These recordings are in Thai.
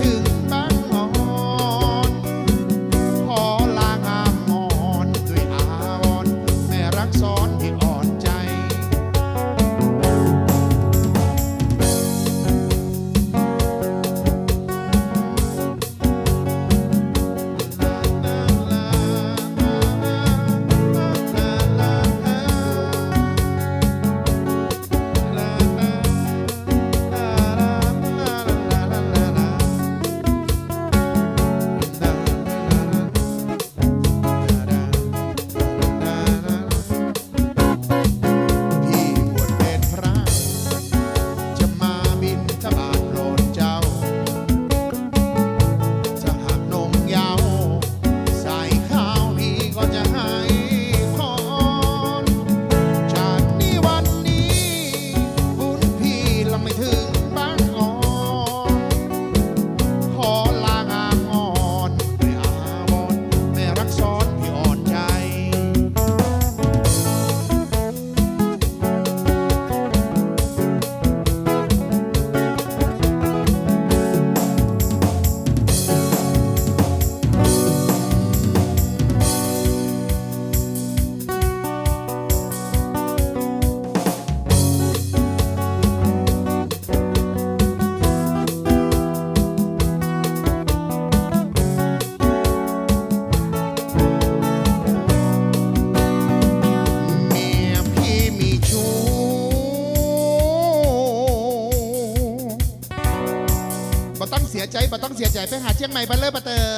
goodbye. บ่ต้องเสียใจบ่ต้องเสียใจไปหาเชียงใหม่บัเลอร์บัเตอร์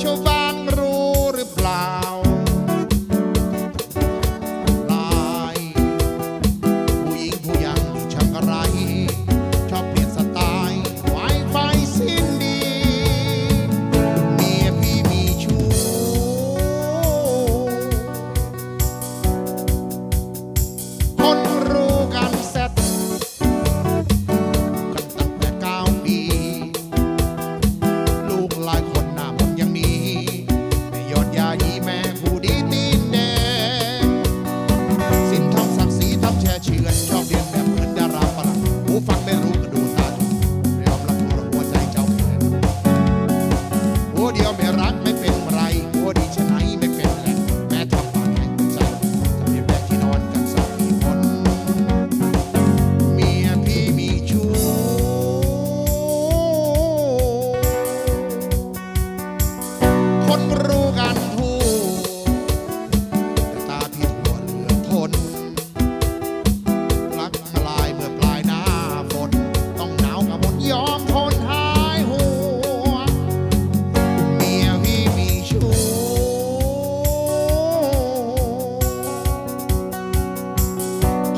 ชาวบ้านรู้หรือเปล่า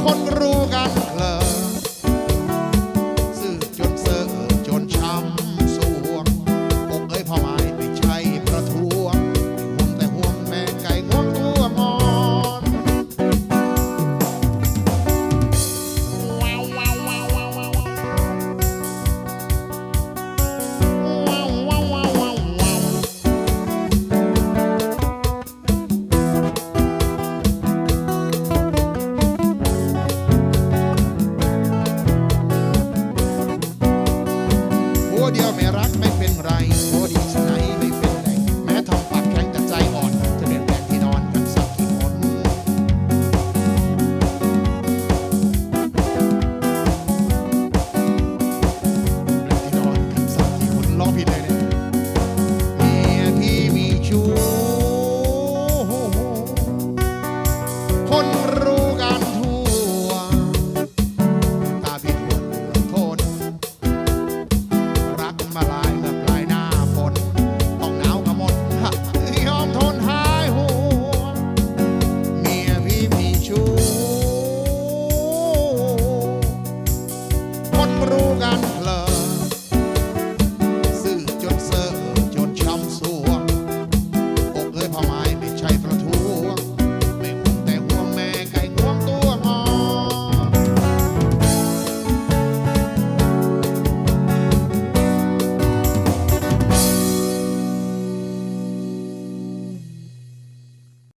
คนรู้กัน